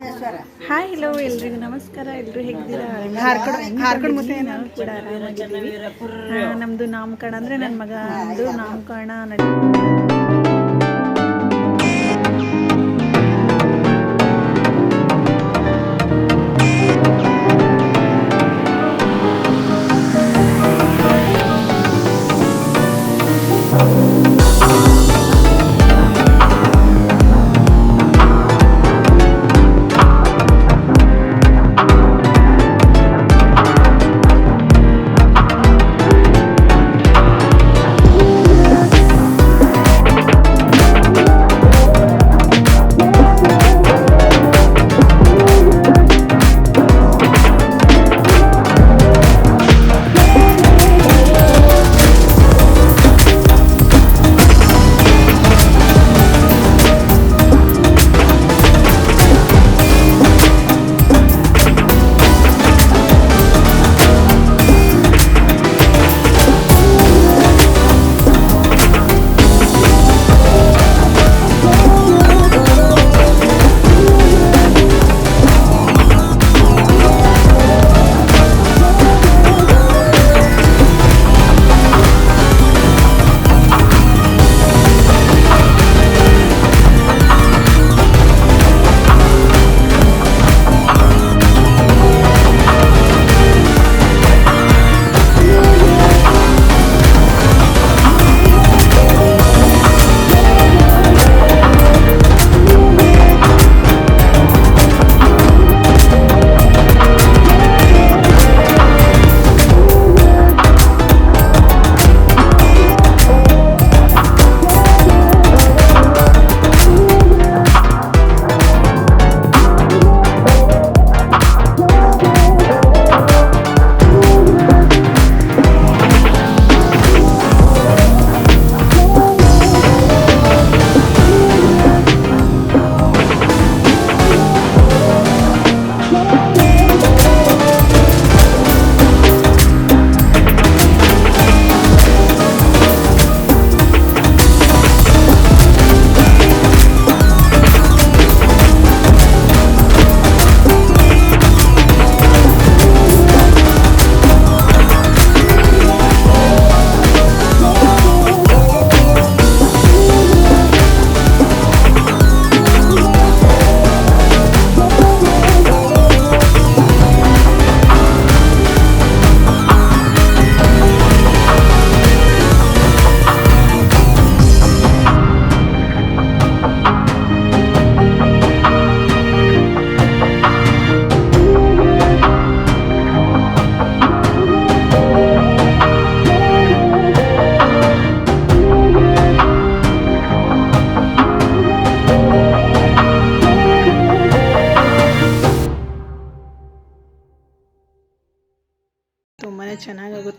Hi hello ಎಲ್ರಿಗೂ ನಮಸ್ಕಾರ. ಎಲ್ಲರೂ ಹೇಗಿದ್ದೀರಾ? ನಾವು ಕೂಡ ಆರಾಮಾಗಿದ್ದೀವಿ. ನಮ್ದು ನಾಮಕರಣ ಅಂದರೆ ನನ್ನ ಮಗಂದು ನಾಮಕರಣ ನಡೆ ತುಂಬಾ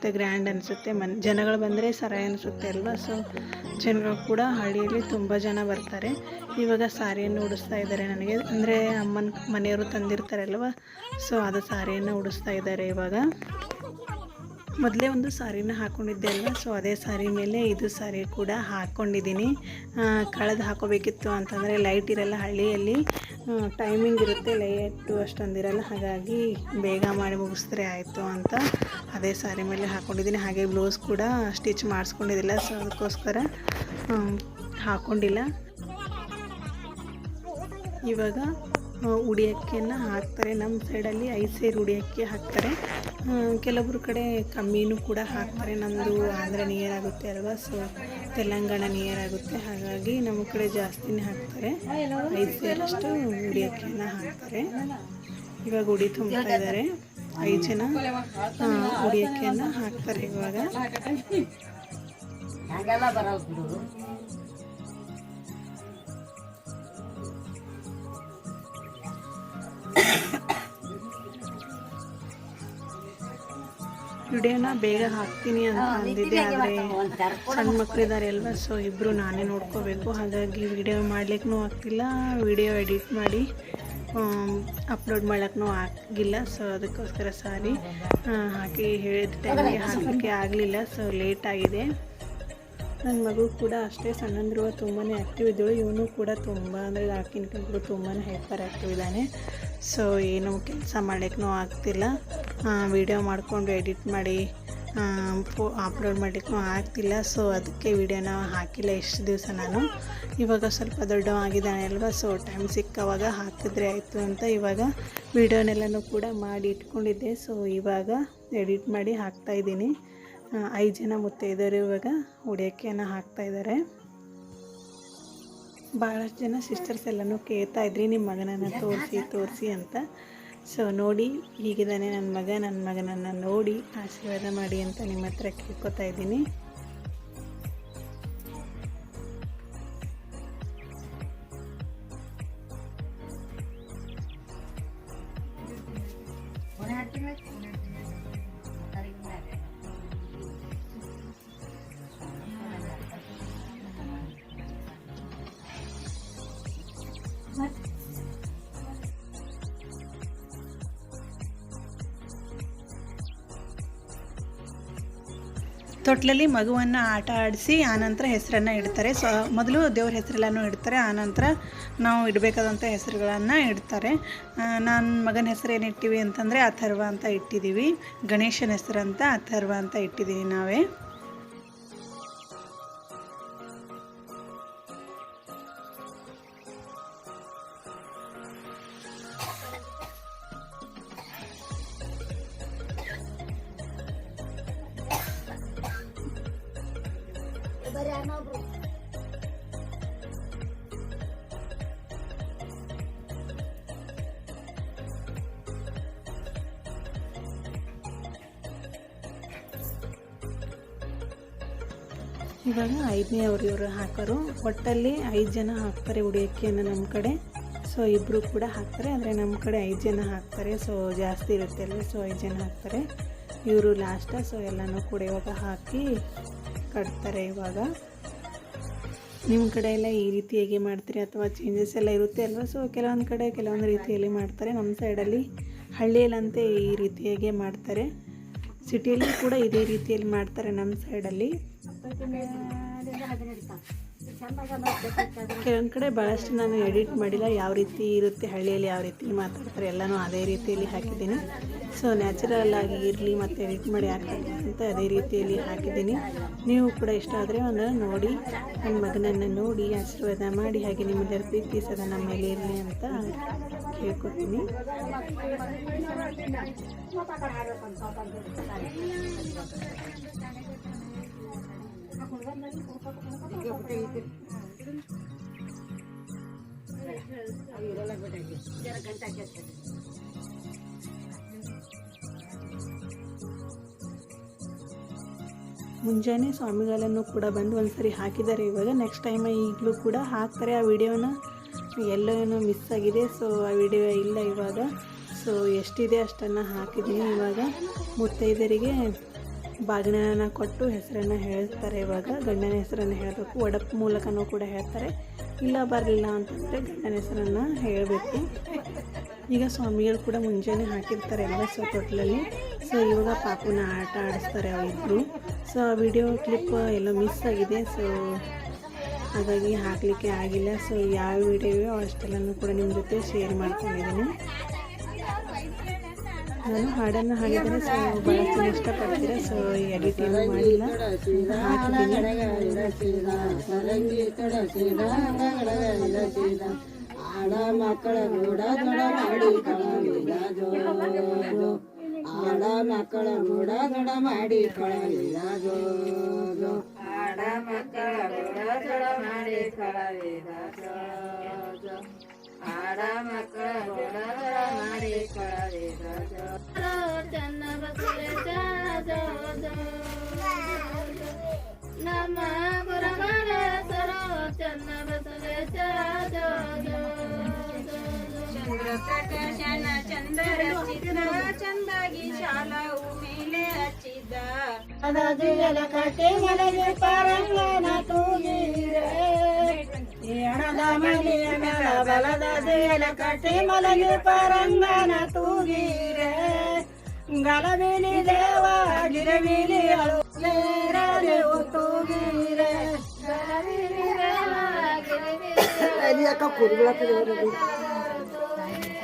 ಚೆನ್ನಾಗಾಗುತ್ತೆ ಗ್ರ್ಯಾಂಡ್ ಅನಿಸುತ್ತೆ, ಮನ್, ಜನಗಳು ಬಂದರೆ ಸರ ಅನಿಸುತ್ತೆ ಅಲ್ವಾ? ಸೊ ಜನಗಳು ಕೂಡ ಹಳ್ಳಿಯಲ್ಲಿ ತುಂಬ ಜನ ಬರ್ತಾರೆ. ಇವಾಗ ಸಾರಿಯನ್ನು ಉಡಿಸ್ತಾ ಇದ್ದಾರೆ ನನಗೆ. ಅಂದರೆ ಅಮ್ಮನ ಮನೆಯವರು ತಂದಿರ್ತಾರಲ್ವ ಸೊ ಅದು ಸಾರಿಯನ್ನು ಉಡಿಸ್ತಾ ಇದ್ದಾರೆ ಇವಾಗ. ಮೊದಲೇ ಒಂದು ಸಾರಿನ ಹಾಕ್ಕೊಂಡಿದ್ದೆ ಅಲ್ವಾ? ಸೊ ಅದೇ ಸಾರಿ ಮೇಲೆ ಇದು ಸಾರಿ ಕೂಡ ಹಾಕ್ಕೊಂಡಿದ್ದೀನಿ ಕಳೆದು ಹಾಕೋಬೇಕಿತ್ತು ಅಂತಂದರೆ ಲೈಟ್ ಇರಲ್ಲ ಹಳ್ಳಿಯಲ್ಲಿ. ಟೈಮಿಂಗ್ ಇರುತ್ತೆ ಲೇಟು ಅಷ್ಟೊಂದಿರಲ್ಲ. ಹಾಗಾಗಿ ಬೇಗ ಮಾಡಿ ಮುಗಿಸಿದ್ರೆ ಆಯಿತು ಅಂತ ಅದೇ ಸಾರಿ ಮೇಲೆ ಹಾಕ್ಕೊಂಡಿದ್ದೀನಿ ಹಾಗೆ ಬ್ಲೌಸ್ ಕೂಡ ಸ್ಟಿಚ್ ಮಾಡಿಸ್ಕೊಂಡಿದ್ದಿಲ್ಲ ಸೊ ಅದಕ್ಕೋಸ್ಕರ ಹಾಕ್ಕೊಂಡಿಲ್ಲ ಇವಾಗ ಆ, ಅಕ್ಕಿಯನ್ನು ಹಾಕ್ತಾರೆ. ನಮ್ಮ ಸೈಡಲ್ಲಿ ಐದು ಸೇರು ಅಕ್ಕಿ ಹಾಕ್ತಾರೆ ಕೆಲವ್ರ ಕಡೆ ಕಮ್ಮಿನೂ ಕೂಡ ಹಾಕ್ತಾರೆ. ನಮ್ಮದು ಆಂಧ್ರ ನಿಯರ್ ಆಗುತ್ತೆ ಅಲ್ವಾ? ಸೊ ತೆಲಂಗಾಣ ನಿಯರ್ ಆಗುತ್ತೆ. ಹಾಗಾಗಿ ನಮ್ಮ ಕಡೆ ಜಾಸ್ತಿನೇ ಹಾಕ್ತಾರೆ. ಐದು ಸೇರಷ್ಟು ಅಕ್ಕಿಯನ್ನು ಹಾಕ್ತಾರೆ. ಇವಾಗ ಉಡಿ ತುಂಬ್ತಾ ಇದ್ದಾರೆ. ಐದು ಜನ ಉಡಿ ಅಕ್ಕಿಯನ್ನು ಹಾಕ್ತಾರೆ ಇವಾಗ. ವಿಡಿಯೋನ ಬೇಗ ಹಾಕ್ತೀನಿ ಅಂತ ಅಂದಿದ್ದೆ ಆದರೆ ಸಣ್ಣ ಮಕ್ಕಳಿದ್ದಾರೆ ಅಲ್ವಾ ಸೊ ಇಬ್ಬರು ನಾನೇ ನೋಡ್ಕೋಬೇಕು. ಹಾಗಾಗಿ ವಿಡಿಯೋ ಮಾಡ್ಲಿಕ್ಕೂ ಆಗ್ತಿಲ್ಲ ವಿಡಿಯೋ ಎಡಿಟ್ ಮಾಡಿ ಅಪ್ಲೋಡ್ ಮಾಡೋಕ್ಕೂ ಆಗಿಲ್ಲ ಸೊ ಅದಕ್ಕೋಸ್ಕರ ಸಾರಿ ಹಾಕಿ ಹೇಳಿದ ಟೈಮಿಗೆ ಹಾಕೋಕ್ಕೆ ಆಗಲಿಲ್ಲ ಸೊ ಲೇಟ್ ಆಗಿದೆ. ನನ್ನ ಮಗು ಕೂಡ ಅಷ್ಟೇ ಸಣ್ಣಂದಿರುವ ತುಂಬಾ ಆ್ಯಕ್ಟಿವ್ ಇದ್ದಳು. ಇವನು ಕೂಡ ತುಂಬ ಅಂದರೆ ಆಕಿನ ತುಂಬಾ ಹೈಪರ್ ಆ್ಯಕ್ಟಿವ್ ಇದ್ದಾನೆ. ಸೊ ಏನು ಕೆಲಸ ಮಾಡೋಕ್ಕೂ ಆಗ್ತಿಲ್ಲ. ವಿಡಿಯೋ ಮಾಡಿಕೊಂಡು ಎಡಿಟ್ ಮಾಡಿ ಫೋ ಅಪ್ಲೋಡ್ ಮಾಡಲಿಕ್ಕೂ ಆಗ್ತಿಲ್ಲ. ಸೊ ಅದಕ್ಕೆ ವಿಡಿಯೋನ ಹಾಕಿಲ್ಲ ಎಷ್ಟು ದಿವಸ ನಾನು. ಇವಾಗ ಸ್ವಲ್ಪ ದೊಡ್ಡವಾಗಿದ್ದಾನೆ ಅಲ್ವಾ? ಸೊ ಟೈಮ್ ಸಿಕ್ಕವಾಗ ಹಾಕಿದ್ರೆ ಆಯಿತು ಅಂತ ಇವಾಗ ವಿಡಿಯೋನೆಲ್ಲನೂ ಕೂಡ ಮಾಡಿ ಇಟ್ಕೊಂಡಿದ್ದೆ. ಸೊ ಇವಾಗ ಎಡಿಟ್ ಮಾಡಿ ಹಾಕ್ತಾಯಿದ್ದೀನಿ ಐದು ಜನ ಮುತ್ತೈದೆಯರು ಇವಾಗ. ಉಡಿಯೋಕ್ಕೆನ ಹಾಕ್ತಾಯಿದ್ದಾರೆ ಭಾಳಷ್ಟು ಜನ ಸಿಸ್ಟರ್ಸ್ ಎಲ್ಲನೂ ಕೇಳ್ತಾ ಇದ್ರಿ ನಿಮ್ಮ ಮಗನನ್ನು ತೋರಿಸಿ ತೋರಿಸಿ ಅಂತ. ಸೊ ನೋಡಿ, ಹೀಗಿದ್ದಾನೆ ನನ್ನ ಮಗ ನನ್ನ ಮಗನನ್ನು ನೋಡಿ ಆಶೀರ್ವಾದ ಮಾಡಿ ಅಂತ ನಿಮ್ಮ ಹತ್ರ ಕೇಳ್ಕೊತಾ ಇದ್ದೀನಿ. ತೊಟ್ಲಲ್ಲಿ ಮಗುವನ್ನು ಆಟ ಆಡಿಸಿ ಆನಂತರ ಹೆಸರನ್ನು ಇಡ್ತಾರೆ. ಸೊ, ಮೊದಲು ದೇವ್ರ ಹೆಸರೆಲ್ಲನೂ ಇಡ್ತಾರೆ. ಆನಂತರ ನಾವು ಇಡಬೇಕಾದಂಥ ಹೆಸರುಗಳನ್ನು ಇಡ್ತಾರೆ. ನನ್ನ ಮಗನ ಹೆಸರು ಏನು ಇಟ್ಟಿವಿ ಅಂತಂದರೆ ಅಥರ್ವ ಅಂತ ಇಟ್ಟಿದ್ದೀವಿ ಗಣೇಶನ ಹೆಸರಂತ ಅಥರ್ವ ಅಂತ ಇಟ್ಟಿದ್ದೀವಿ ನಾವೇ. ಇವಾಗ ಐದನೇ ಅವ್ರು ಇವರು ಹಾಕೋರು. ಒಟ್ಟಲ್ಲಿ ಐದು ಜನ ಹಾಕ್ತಾರೆ ಉಡಿಯೋಕ್ಕೆನ ನಮ್ಮ ಕಡೆ. ಸೊ ಇಬ್ಬರು ಕೂಡ ಹಾಕ್ತಾರೆ. ಆದರೆ ನಮ್ಮ ಕಡೆ ಐದು ಜನ ಹಾಕ್ತಾರೆ. ಸೊ ಜಾಸ್ತಿ ಇರುತ್ತೆ ಅಲ್ಲ ಸೊ ಐದು ಜನ ಹಾಕ್ತಾರೆ. ಇವರು ಲಾಸ್ಟ ಸೊ ಎಲ್ಲನೂ ಕೂಡ ಇವಾಗ ಹಾಕಿ ಕಟ್ತಾರೆ ಇವಾಗ. ನಿಮ್ಮ ಕಡೆ ಎಲ್ಲ ಈ ರೀತಿ ಹೇಗೆ ಮಾಡ್ತೀರಿ? ಅಥವಾ ಚೇಂಜಸ್ ಎಲ್ಲ ಇರುತ್ತೆ ಅಲ್ವಾ? ಸೊ ಕೆಲವೊಂದು ಕಡೆ ಕೆಲವೊಂದು ರೀತಿಯಲ್ಲಿ ಮಾಡ್ತಾರೆ. ನಮ್ಮ ಸೈಡಲ್ಲಿ ಹಳ್ಳಿಯಲ್ಲಂತೆ ಈ ರೀತಿಯಾಗೆ ಮಾಡ್ತಾರೆ? ಸಿಟಿಯಲ್ಲಿ ಕೂಡ ಇದೇ ರೀತಿಯಲ್ಲಿ ಮಾಡ್ತಾರೆ ನಮ್ಮ ಸೈಡಲ್ಲಿ ಕೆಲವೊಂದು ಕಡೆ ಭಾಳಷ್ಟು ನಾನು ಎಡಿಟ್ ಮಾಡಿಲ್ಲ. ಯಾವ ರೀತಿ ಇರುತ್ತೆ ಹಳ್ಳಿಯಲ್ಲಿ ಯಾವ ರೀತಿ ಮಾತಾಡ್ತಾರೆ ಎಲ್ಲನೂ ಅದೇ ರೀತಿಯಲ್ಲಿ ಹಾಕಿದ್ದೀನಿ. ಸೊ ನ್ಯಾಚುರಲ್ ಆಗಿ ಇರಲಿ ಮತ್ತು ಎಡಿಟ್ ಮಾಡಿ ಅಂತ ಅದೇ ರೀತಿಯಲ್ಲಿ ಹಾಕಿದ್ದೀನಿ. ನೀವು ಕೂಡ ಇಷ್ಟ ಆದರೆ ಒಂದು ನೋಡಿ ನನ್ನ ಮಗನನ್ನು ನೋಡಿ ಆಶೀರ್ವಾದ ಮಾಡಿ ಹಾಗೆ ನಿಮ್ಮೆಲ್ಲರ ಪ್ರೀತಿ ಸದಾ ನಮ್ಮ ಮೇಲೆ ಇರಲಿ ಅಂತ ಕೇಳ್ಕೊತೀನಿ. ಮುಂಜಾನೆ ಸ್ವಾಮಿಗಳನ್ನು ಕೂಡ ಬಂದು ಒಂದ್ಸರಿ ಹಾಕಿದ್ದಾರೆ. ಇವಾಗ ನೆಕ್ಸ್ಟ್ ಟೈಮ್ ಈಗಲೂ ಕೂಡ ಹಾಕ್ತಾರೆ. ಆ ವಿಡಿಯೋನ ಎಲ್ಲೋ ಏನೋ ಮಿಸ್ ಆಗಿದೆ. ಸೊ ಆ ವಿಡಿಯೋ ಇಲ್ಲ ಇವಾಗ. ಸೊ ಎಷ್ಟಿದೆ ಅಷ್ಟನ್ನು ಹಾಕಿದ್ದೀನಿ ಇವಾಗ ಮುತ್ತೈದರಿಗೆ ಬಾಗಿಣನ ಕೊಟ್ಟು ಹೆಸರನ್ನು ಹೇಳ್ತಾರೆ ಇವಾಗ. ಗಂಡನ ಹೆಸರನ್ನು ಹೇಳಬೇಕು. ಒಡಪ್ ಮೂಲಕನೂ ಕೂಡ ಹೇಳ್ತಾರೆ. ಇಲ್ಲ ಬರಲಿಲ್ಲ ಅಂತಂದರೆ ಗಂಡನ ಹೆಸರನ್ನು ಹೇಳಬೇಕು. ಈಗ ಸ್ವಾಮಿಗಳು ಕೂಡ ಮುಂಜಾನೆ ಹಾಕಿರ್ತಾರೆ ಎಲ್ಲ ಸೊ ತೊಟ್ಲಲ್ಲಿ ಸೊ ಇವಾಗ ಪಾಪುನ ಆಟ ಆಡಿಸ್ತಾರೆ ಅವರಿಬ್ಬರು ಸೊ ಆ ವಿಡಿಯೋ ಕ್ಲಿಪ್ ಎಲ್ಲ ಮಿಸ್ ಆಗಿದೆ. ಸೊ ಹಾಗಾಗಿ ಹಾಕಲಿಕ್ಕೆ ಆಗಿಲ್ಲ. ಸೊ ಯಾವ ವಿಡಿಯೋ ಅಷ್ಟೆಲ್ಲನೂ ಕೂಡ ನಿಮ್ಮ ಜೊತೆ ಶೇರ್ ಮಾಡ್ಕೊಂಡಿದ್ದೀನಿ. ನಾನು ಹಾಡನ್ನು ಹಾಡಿದರೆ ಸೊ ಭಾಳಷ್ಟು ಇಷ್ಟಪಡ್ತೀರ ಸೊ ಎಡಿಟ್ ಏನು ಮಾಡಿಲ್ಲ ಆಡ ಮಕ್ಕಳ ಕೂಡ ದೊಡ ಮಾಡಿ ಕಳಲಿಲ್ಲ ಜೋ ಆಡ ಮಕ್ಕಳ ಕೂಡ ದೊಡ ಮಾಡಿ ಕಳಲಿಲ್ಲ ಜೋ ಜೋ ಆಡ ಮಕ್ಕಳ ಕೂಡ ದೊಡ ಮಾಡಿ ಕಳಲಿಲ್ಲ ಜೋ ಜೋ ಆಡ ಮಕ್ಕಳ ಆಕರ್ಷಣ ಚಂದ ರಚಿತ ಚಂದಾಗಿ ಶಾಲಾವು ಮೇಲೆ ಹಚ್ಚಿದ್ದ ಹಣದುಗಳ ಕಟ್ಟೆ ಮನೆಗೆ ಪರಂಗನ ತೂಗಿರೆ ಹಣದ ಮನೆಯ ಮೇಲ ಬಲದ ದುಯಲ ಕಟ್ಟೆ ಮಲಗಿ ಪರಂಗನ ತೂಗಿರೆ ಗಲವಿಲಿ ದೇವ ಗಿರವಿಲಿ ಅಳುಗಿರೆ ತೂಗಿರೆ ಗಲವಿಲಿ ದೇವ ಗಿರವಿಲಿ ಅಕ್ಕ ಕುರುಗಳ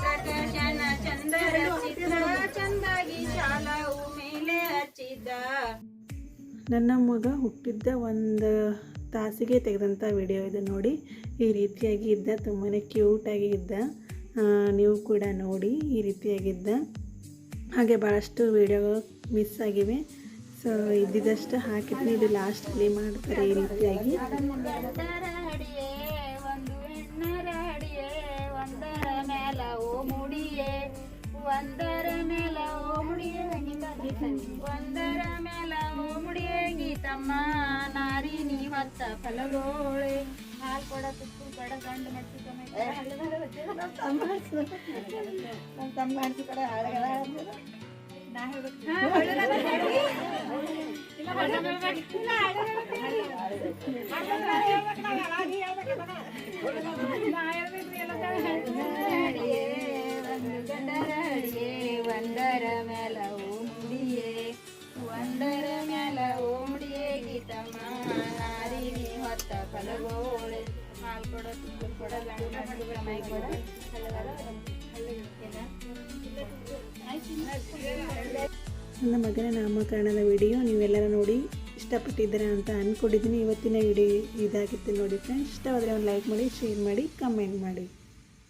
ಪ್ರಕಾಶನ ಚಂದ ಚಿತ್ರ ಚಂದಾಗಿ ಶಾಲವು ಮೇಲೆ ಹಚ್ಚಿದ್ದ ನನ್ನ ಮಗ ಹುಟ್ಟಿದ್ದ ಒಂದು ತಾಸಿಗೆ ತೆಗೆದಂಥ ವಿಡಿಯೋ ಇದು ನೋಡಿ. ಈ ರೀತಿಯಾಗಿ ಇದ್ದ ತುಂಬಾ ಕ್ಯೂಟಾಗಿ ಇದ್ದ. ನೀವು ಕೂಡ ನೋಡಿ ಈ ರೀತಿಯಾಗಿದ್ದ ಹಾಗೆ ಭಾಳಷ್ಟು ವಿಡಿಯೋ ಮಿಸ್ ಆಗಿವೆ. ಸೊ ಇದ್ದಿದ್ದಷ್ಟು ಹಾಕಿದ್ದೀನಿ ಇದು ಲಾಸ್ಟಲ್ಲಿ ಮಾಡ್ತಾರೆ ಈ ರೀತಿಯಾಗಿ. ಗೀತಮ್ಮ ನಾರಿ ನೀ ಹೊತ್ತ ಫಲಗೋಳೆ ಹಾಲ್ ಕೊಡ ತುಪ್ಪು ಕೊಡ ಗಂಡು ಮಟ್ಟಿ ನಮ್ಮ ತಮ್ಮ ಅನ್ಸಿ ಕಡೆ ಹಾಳಗಳ ನಾ ಒಂದರ ಮೇಲ ಓ ಮುಡಿಯೇ ಒಂದರ ಮೇಲ ನನ್ನ ಮಗನ ನಾಮಕರಣದ ವಿಡಿಯೋ ನೀವೆಲ್ಲರೂ ನೋಡಿ ಇಷ್ಟಪಟ್ಟಿದ್ದೀರಾ ಅಂತ ಅಂದ್ಕೊಂಡಿದ್ದೀನಿ ಇವತ್ತಿನ ವಿಡಿಯೋ ಇದಾಗಿತ್ತು ನೋಡಿ ಫ್ರೆಂಡ್ಸ್ ಇಷ್ಟವಾದರೆ ಒಂದು ಲೈಕ್ ಮಾಡಿ ಶೇರ್ ಮಾಡಿ ಕಮೆಂಟ್ ಮಾಡಿ.